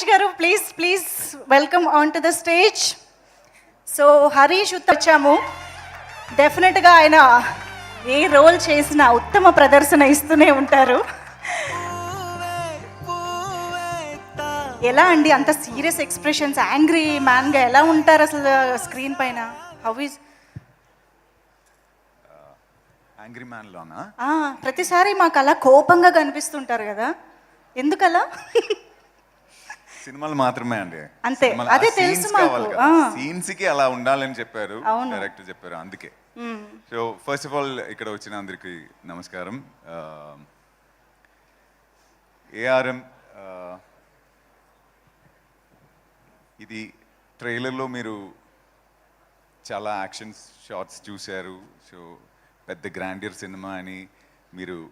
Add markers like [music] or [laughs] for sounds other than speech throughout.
హరీష్ గారు please please welcome on to the stage so Harish వచ్చాము డెఫినెట్గా ఆయన ఏ రోల్ చేసినా ఉత్తమ ప్రదర్శన ఇస్తూనే ఉంటారు. ఎలా అండి అంత సీరియస్ ఎక్స్ప్రెషన్స్ యాంగ్రీ మ్యాన్గా ఎలా ఉంటారు అసలు స్క్రీన్ పైన? హౌ ఈజ్ యాంగ్రీ మ్యాన్లోనా ప్రతిసారి మాకు అలా కోపంగా కనిపిస్తుంటారు కదా. ఎందుకలా? సినిమాలు మాత్రమే అండి. అంతే. అదే తెలుసు మాకు. సీన్స్కి అలా ఉండాలని చెప్పారు. డైరెక్టర్ చెప్పారు. అందుకే. సో ఫస్ట్ ఆఫ్ ఆల్ ఇక్కడ వచ్చిన అందరికి నమస్కారం. ఏఆర్ఎం ఇది ట్రైలర్లో మీరు చాలా యాక్షన్ షాట్స్ చూశారు. సో పెద్ద గ్రాండియర్ సినిమా అని మీరు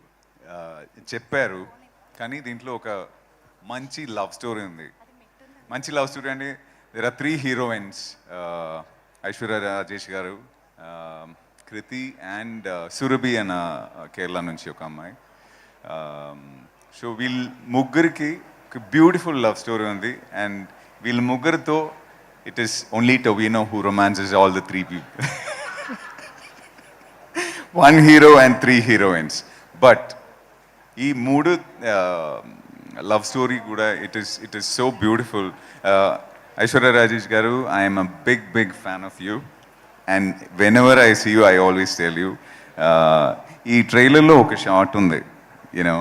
చెప్పారు. కానీ దీంట్లో ఒక మంచి లవ్ స్టోరీ ఉంది. మంచి లవ్ స్టోరీ అండి there are three heroines Aishwarya Rajesh గారు um, Kriti and uh, Surabhi అన్న uh, కేరళ నుంచి ఒక అమ్మాయి. Um, సో వీళ్ళ ముగ్గురికి బ్యూటిఫుల్ లవ్ స్టోరీ ఉంది. అండ్ వీళ్ళ ముగ్గురితో it is only Tovino who romances all the three people one hero and three heroines but ఈ మూడు uh, లవ్ స్టోరీ కూడా it is it is so beautiful Aishwarya Rajesh గారు I'm a big big fan of you and when ever I see you I always tell you ఈ ట్రైలర్లో ఒక shot ఉంది you know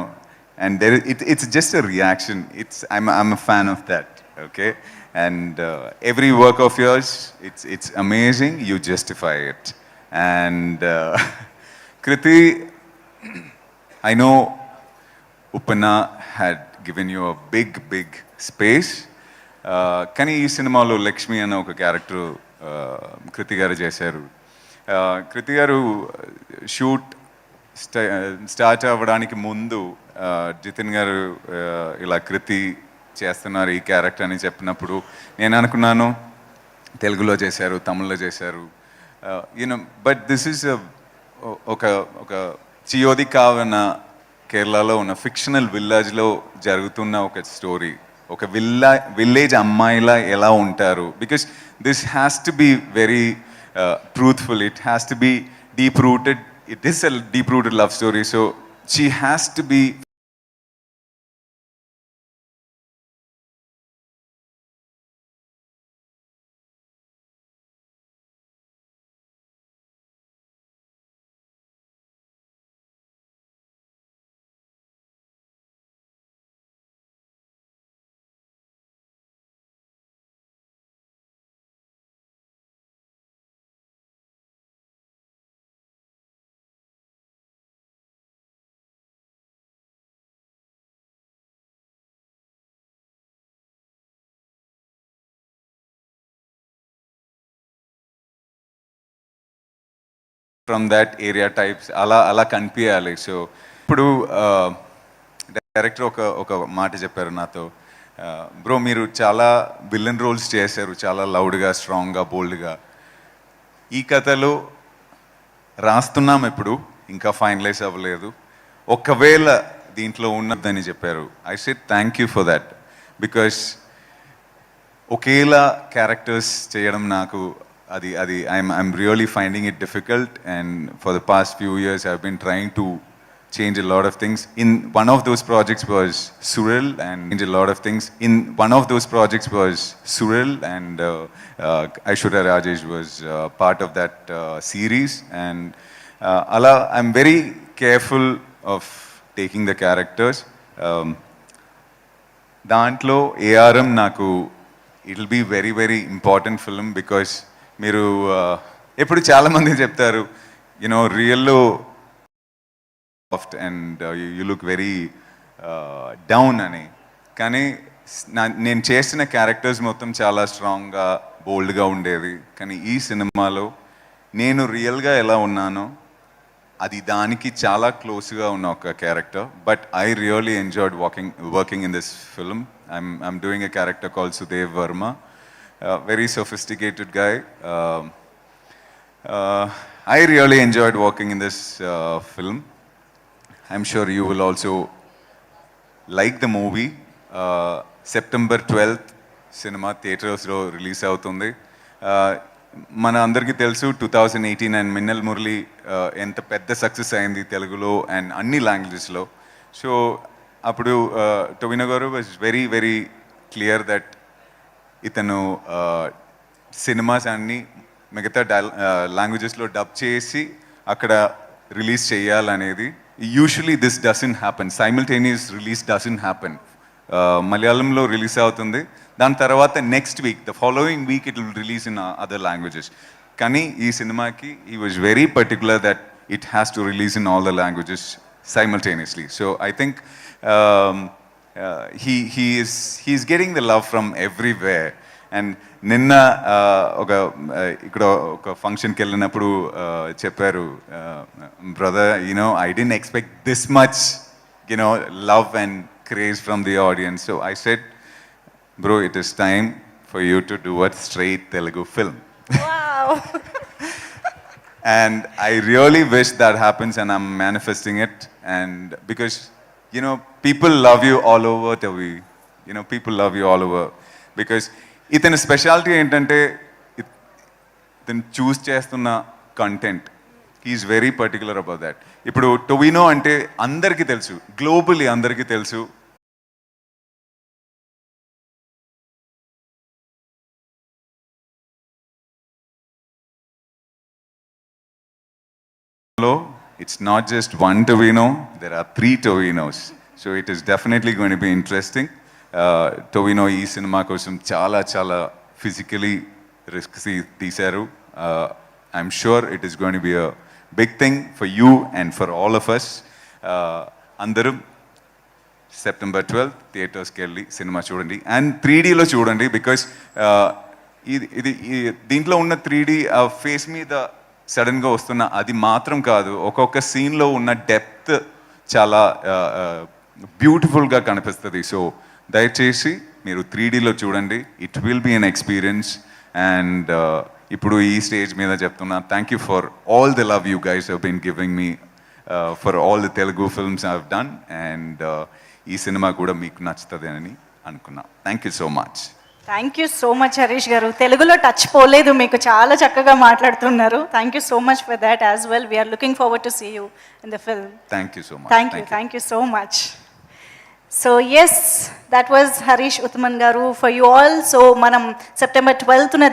and there it it's just a reaction it's I'm I'm a fan of that okay? And uh, every work of yours it's it's amazing. You justify it. And uh, [laughs] kriti [clears throat] ఉపనా had given you a big big space కానీ ఈ సినిమాలో లక్ష్మి అన్న ఒక character uh, కృతి గారు చేశారు. Uh, కృతి గారు uh, shoot start అవ్వడానికి ముందు జితిన్ గారు ఇలా కృతి చేస్తున్నారు ఈ క్యారెక్టర్ అని చెప్పినప్పుడు నేను అనుకున్నాను తెలుగులో చేశారు తమిళ్ళో చేశారు. యూనో బట్ దిస్ ఈస్ ఒక ఒక చియోది కావన కేరళలో ఉన్న ఫిక్షనల్ విలేజ్లో జరుగుతున్న ఒక స్టోరీ ఒక విల్లా విలేజ్ అమ్మాయిలా ఎలా ఉంటారు? Because this has to be very truthful it has to be deep rooted it is a deep rooted love story so she has to be from that area types అలా అలా కనిపించాలి so ఇప్పుడు director ఒక ఒక మాట చెప్పారు నాతో. Bro మీరు చాలా విలన్ రోల్స్ చేశారు చాలా లౌడ్గా స్ట్రాంగ్గా బోల్డ్గా ఈ కథలో రాస్తున్నాం ఇప్పుడు ఇంకా ఫైనలైజ్ అవ్వలేదు. ఒకవేళ దీంట్లో ఉన్నదని చెప్పారు. I said thank you for that because ఒకేలా క్యారెక్టర్స్ చేయడం నాకు అది అది I'm I'm really finding it difficult and for the past few years I been trying to change a lot of things. In one of those projects was Surreal and change a lot of things. In one of those projects was Surreal and uh, uh, Aishwarya Rajesh was uh, part of that uh, series. And uh, Allah, I'm very careful of taking the characters. Um, దాంట్లో ARM నాకు it will be very very important film because మీరు ఎప్పుడు చాలామంది చెప్తారు you know రియల్లో soft and you look very down అని. కానీ నా నేను చేసిన క్యారెక్టర్స్ మొత్తం చాలా స్ట్రాంగ్గా బోల్డ్గా ఉండేది కానీ ఈ సినిమాలో నేను రియల్గా ఎలా ఉన్నానో అది దానికి చాలా క్లోజ్గా ఉన్న ఒక character but I really enjoyed walking working in this film I'm I'm doing a character call Sudev Varma very sophisticated guy I really enjoyed walking in this film I'm sure you will also like the movie September twelfth cinema థియేటర్స్లో release అవుతుంది. మన అందరికీ తెలుసు two thousand eighteen and Minnal Murali ఎంత పెద్ద success అయింది తెలుగులో and అన్ని లాంగ్వేజెస్లో సో అప్పుడు టొవినో గారు was very very clear that ఇతను సినిమాస్ అన్ని మిగతా డైల్ లాంగ్వేజెస్లో డబ్ చేసి అక్కడ రిలీజ్ చేయాలనేది. Usually this doesn't happen simultaneous release doesn't happen మలయాళంలో రిలీజ్ అవుతుంది. దాని తర్వాత next week the following week it will release in other languages కానీ ఈ సినిమాకి ఈ was very particular that it has to release in all the languages simultaneously. So I think uh, he he is he's getting the love from everywhere. And నిన్న uh, ఒక uh, ఇక్కడ ఒక ఫంక్షన్కి వెళ్ళినప్పుడు uh, చెప్పారు brother you know I didn't expect this much you know love and craze from the audience so I said bro it is time for you to do at straight Telugu film wow [laughs] and i really wish that happens and i'm manifesting it and because you know, people love you all over, Tavi. You know, people love you all over. Because ఇతని speciality ఏంటంటే ఇతను choose చేస్తున్న content is very particular about that ఇప్పుడు టొవినో అంటే అందరికీ తెలుసు globally అందరికీ తెలుసు hello it's not just one Tovino, there are three Tovinos. So it is definitely going be interesting interesting. Uh, ఈ సినిమా కోసం చాలా చాలా ఫిజికలీ రిస్క్ తీశారు I'm sure it is going be a big thing for you and for all of us అందరూ September twelfth థియేటర్స్కి వెళ్ళి cinema చూడండి and three డీలో చూడండి బికాస్ uh, ఇది ఇది దీంట్లో ఉన్న త్రీ డీ ఫేస్ మీద సడన్గా వస్తున్న అది మాత్రం కాదు. ఒక్కొక్క సీన్లో ఉన్న డెప్త్ చాలా బ్యూటిఫుల్గా కనిపిస్తుంది. సో దయచేసి మీరు త్రీ డీలో చూడండి. It will be an experience and ఇప్పుడు ఈ స్టేజ్ మీద చెప్తున్నా thank you for all the love you guys have been giving me for all the Telugu films have done and ఈ సినిమా కూడా మీకు నచ్చుతుంది అని అనుకున్నా. Thank you so much thank you so much Harish గారు. తెలుగులో టచ్ పోలేదు మీకు చాలా చక్కగా మాట్లాడుతున్నారు. Thank you so much for that as well we are looking forward to see you in the film thank you so much thank you thank you so much so yes that was Harish Uthman గారు for you all so మనం September ట్వెల్త్న